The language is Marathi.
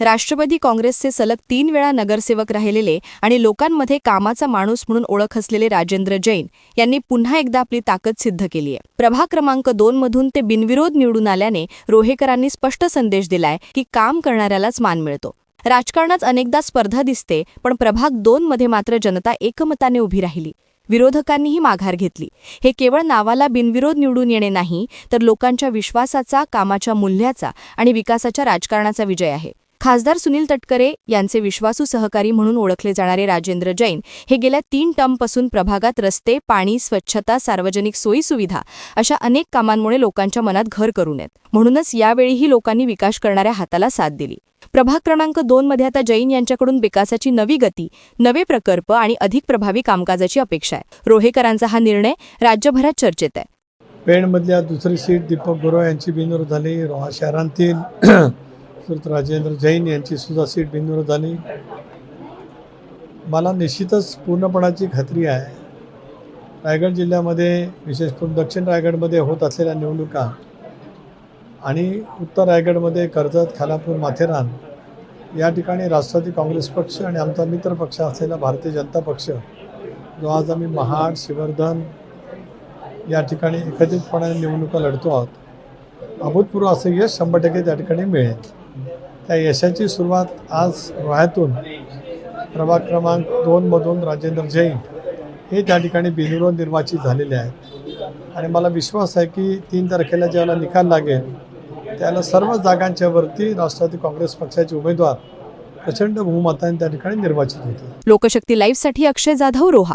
राष्ट्रवादी काँग्रेसचे सलग तीन वेळा नगरसेवक राहिलेले आणि लोकांमध्ये कामाचा माणूस म्हणून ओळख असलेले राजेंद्र जैन यांनी पुन्हा एकदा आपली ताकद सिद्ध केली आहे. प्रभाग क्रमांक दोन मधून ते बिनविरोध निवडून आल्याने रोहेकरांनी स्पष्ट संदेश दिलाय की काम करणाऱ्यालाच मान मिळतो. राजकारणात अनेकदा स्पर्धा दिसते पण प्रभाग दोन मध्ये मात्र जनता एकमताने उभी राहिली. विरोधकांनीही माघार घेतली. हे केवळ नावाला बिनविरोध निवडून येणे नाही तर लोकांच्या विश्वासाचा कामाच्या मूल्याचा आणि विकासाच्या राजकारणाचा विजय आहे. खासदार सुनील तटकरे यांचे विश्वासू सहकारी म्हणून ओळखले जाणारे राजेंद्र जैन हे गेल्या तीन टर्मपासून प्रभागात रस्ते पाणी स्वच्छता सार्वजनिक सोयीसुविधा अशा अनेक कामांमुळे लोकांच्या मनात घर करून येत. म्हणूनच यावेळीही लोकांनी विकास करणाऱ्या हाताला साथ दिली. प्रभाग क्रमांक दोन मध्ये आता जैन यांच्याकडून विकासाची नवी गती नवे प्रकल्प आणि अधिक प्रभावी कामकाजाची अपेक्षा आहे. रोहेकरांचा हा निर्णय राज्यभरात चर्चेत आहे. पेणमधल्या दुसरी सीट दीपक गुरव यांची बिनूर झाली. रोहा शहरांतील सुरत राजेंद्र जैन यांची सुद्धा सीट बिनविरोध झाली. मला निश्चितच पूर्णपणाची खात्री आहे. रायगड जिल्ह्यामध्ये विशेष करून दक्षिण रायगडमध्ये होत असलेल्या निवडणुका आणि उत्तर रायगडमध्ये कर्जत खालापूर माथेरान या ठिकाणी राष्ट्रवादी काँग्रेस पक्ष आणि आमचा मित्र पक्ष असलेला भारतीय जनता पक्ष जो आज आम्ही महाड शिवर्धन या ठिकाणी एकत्रितपणाने निवडणुका लढतो आहोत. अभूतपूर्व असं यश शंभर टक्के त्या ठिकाणी मिळेल. त्या यशाची सुरुवात आज रोह्यातून प्रभाग क्रमांक दोनमधून राजेंद्र जैन हे त्या ठिकाणी बिनविरोध निर्वाचित झालेले आहेत. आणि मला विश्वास आहे की तीन तारखेला ज्याला निकाल लागेल त्याला सर्व जागांच्या वरती राष्ट्रवादी काँग्रेस पक्षाचे उमेदवार प्रचंड बहुमताने त्या ठिकाणी निर्वाचित होते लोकशक्ती लाईव्हसाठी अक्षय जाधव रोहा.